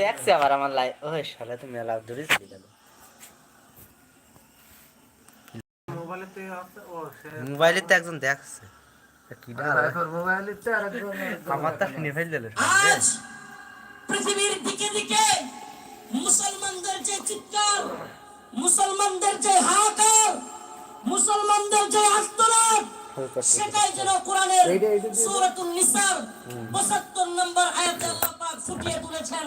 দেখছে আবার আমার লাই ওই শালা তুমি লাভ ধরে ও মোবাইলে তো একজন দেখছে। আমার তো ফেল দিল আজ পৃথিবীর দিকে দিকে মুসলমানদের যে চিৎকার মুসলমানদের যে হাহাকার মুসলমানদের যে আত্মনাদ সেটাই যেন কোরআনের সূরাতুন নিসার 75 নম্বর আয়াতে আল্লাহ পাক ফুটিয়ে তুলেছেন।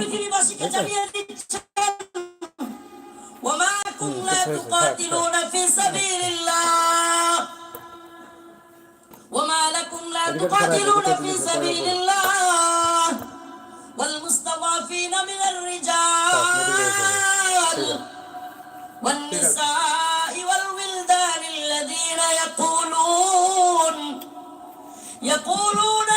পৃথিবীবাসীকে জানিয়ে দিচ্ছেন وما كن لا تقاتلون في سبيل الله وما لكم لا تقاتلون في سبيل الله والمستضعفين من الرجال والنساء والولدان الذين يقولون يقولون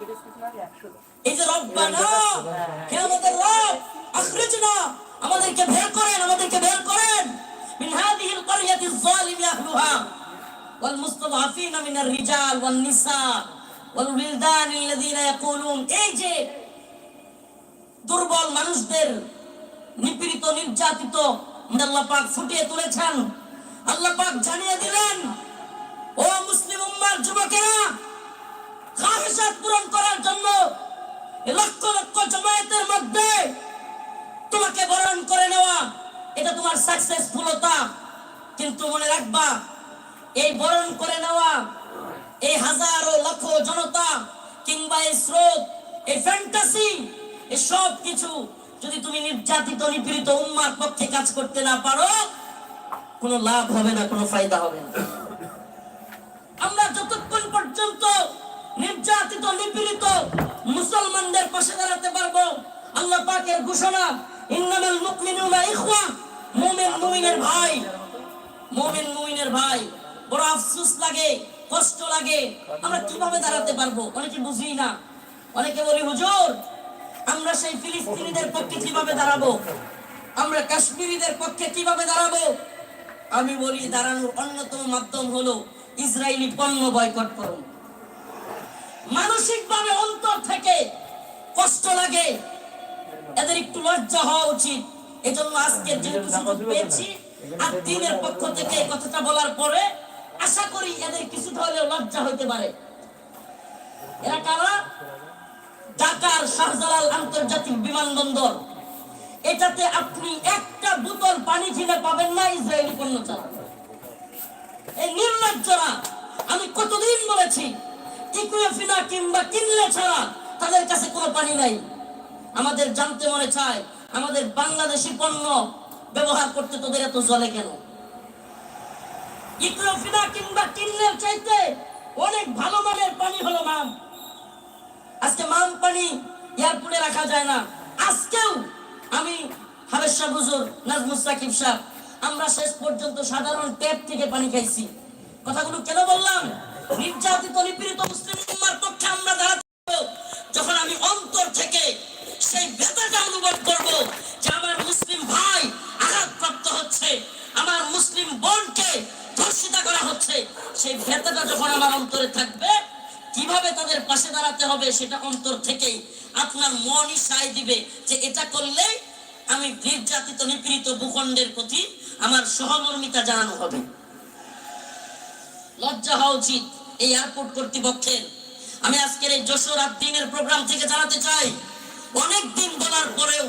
এই যে রব্বানা হে আমাদের রব আখরিজনা আমাদেরকে বের করেন, আমাদেরকে বের করেন। মিন হাদিহিল ক্বরিয়াতি যালিমি আহলুহা। ওয়াল মুস্তাদআফিনা মিনার রিজাল ওয়ান নিসা ওয়াল উইলদান আল্লাযীনা ইয়াকুলুন। এই যে দুর্বল মানুষদের নিপীড়িত, নির্যাতিত আল্লাহ পাক ফুটিয়ে তুলেছেন। আল্লাহ পাক জানিয়ে দিলেন, ও মুসলিম উম্মার যুবকেরা খাহিসাত পূরণ করার জন্য লক্ষ লক্ষ জমায়েতের মধ্যে তোমাকে বরণ করে নেওয়া, এটা তোমার সাকসেসফুলতা কিন্তু মনে রাখবা, এই বরণ করে নেওয়া এই হাজারো লক্ষ জনতা কিংবা এই স্রোত, এই ফ্যান্টাসি এই সব কিছু যদি তুমি নির্যাতিত, নিপীড়িত উম্মার পক্ষে কাজ করতে না পারো, কোনো লাভ হবে না, কোনো ফায়দা হবে না। আমরা যতক্ষণ পর্যন্ত নির্যাতিত, নিপীড়িত মুসলমানদের পাশে দাঁড়াতে পারব। আল্লাহ পাকের ঘোষণা, ইন্নামাল মুমিনুনা ইখওয়া মুমিন মুমিনের ভাই, মুমিন মুমিনের ভাই। বড় আফসোস লাগে, কষ্ট লাগে। আমরা কীভাবে দাঁড়াতে পারব? অনেকে বুঝি না। অনেকে বলি, হুজুর, আমরা সেই ফিলিস্তিনিদের পক্ষে কীভাবে দাঁড়াবো? আমরা কাশ্মীরিদের পক্ষে কীভাবে দাঁড়াবো? আমি বলি, দাঁড়ানোর অন্যতম মাধ্যম হলো ইসরায়েলি পণ্য বয়কট করুন। মানসিকভাবে অন্তর থেকে কষ্ট লাগে। এদের একটু লজ্জা হওয়া উচিত। এজন্য আজকে যেহেতু সুযোগ পেয়েছি, আর দিনের পক্ষ থেকে কথাটা বলার পরে আশা করি এদের কিছুটা হলেও লজ্জা হইতে পারে। এরা কারা? ঢাকার শাহজালাল আন্তর্জাতিক বিমানবন্দর। এটাতে আপনি একটা বোতল পানি কিনে পাবেন না, ইসরায়েলি পণ্য ছাড়া। এই নির্লজ্জরা, আমি কতদিন বলেছি ইকুয়েফিনা কিংবা কিনলে ছাড়া তাদের কাছে কোনো পানি নাই। আমাদের জানতে মনে চায়, আমাদের বাংলাদেশি পণ্য ব্যবহার করতে তোদের এত জলে কেন? ইকুয়েফিনা কিংবা চাইতে অনেক ভালো মানের পানি হলো মাম। আজকে মাম পানি এয়ারপোর্টে রাখা যায় না। আজকেও আমি হাবেশ শাহ হুজুর সাকিব আমরা শেষ পর্যন্ত সাধারণ ট্যাপ থেকে পানি খাইছি। কথাগুলো কেন বললাম? নির্যাতিত, নিপীড়িত মুসলিম উম্মার পক্ষে আমরা দাঁড়াতে যখন আমি অন্তর থেকে সেই ব্যথাটা অনুভব করব যে আমার মুসলিম ভাই আঘাতপ্রাপ্ত হচ্ছে, আমার মুসলিম বোনকে ধর্ষিতা করা হচ্ছে, সেই ব্যথাটা যখন আমার অন্তরে থাকবে, কীভাবে তাদের পাশে দাঁড়াতে হবে সেটা অন্তর থেকেই আপনার মনই সায় দিবে যে এটা করলে আমি নির্যাতিত, নিপীড়িত ভূখণ্ডের প্রতি আমার সহমর্মিতা জানানো হবে। লজ্জা হওয়া উচিত। এই এয়ারপোর্ট কর্তৃপক্ষের আমি আজকের এই যশোর দিনের প্রোগ্রাম থেকে জানাতে চাই অনেক দিন বলার পরেও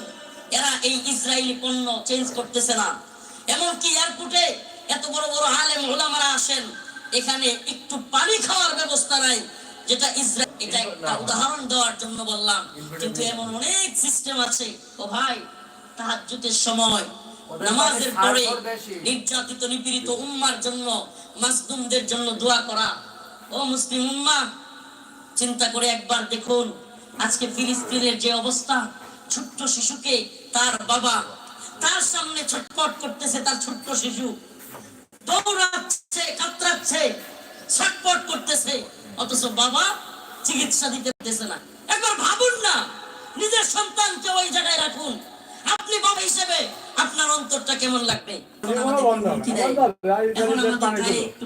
এরা এই ইসরায়েলি পণ্য চেঞ্জ করতেছে না। এমনকি এয়ারপোর্টে এত বড় বড় আলেম ওলামারা আসেন এখানে একটু পানি খাওয়ার ব্যবস্থা নাই যেটা ইসরায়েল এটা একটা উদাহরণ দেওয়ার জন্য বললাম। কিন্তু এমন অনেক সিস্টেম আছে। ও ভাই তাহাজ্জুদের সময় নামাজের পরে নির্যাতিত নিপীড়িত উম্মার জন্য মাসদুমদের জন্য দোয়া করা। ও মুসলিম উম্মা চিন্তা করে একবার দেখুন আজকে ফিলিস্তিনের যে অবস্থা ছোট্ট শিশুকে তার বাবা তার সামনে ছটপট করতেছে তার ছোট্ট শিশু। দৌড়াচ্ছে কাতরাচ্ছে ছটপট করতেছে। অথচ বাবা চিকিৎসা দিতে পারতেছে না। একবার ভাবুন না নিজের সন্তানকে ওই জায়গায় রাখুন। আপনি বাবা হিসেবে আপনার অন্তরটা কেমন লাগবে? এখন আমাদের একটু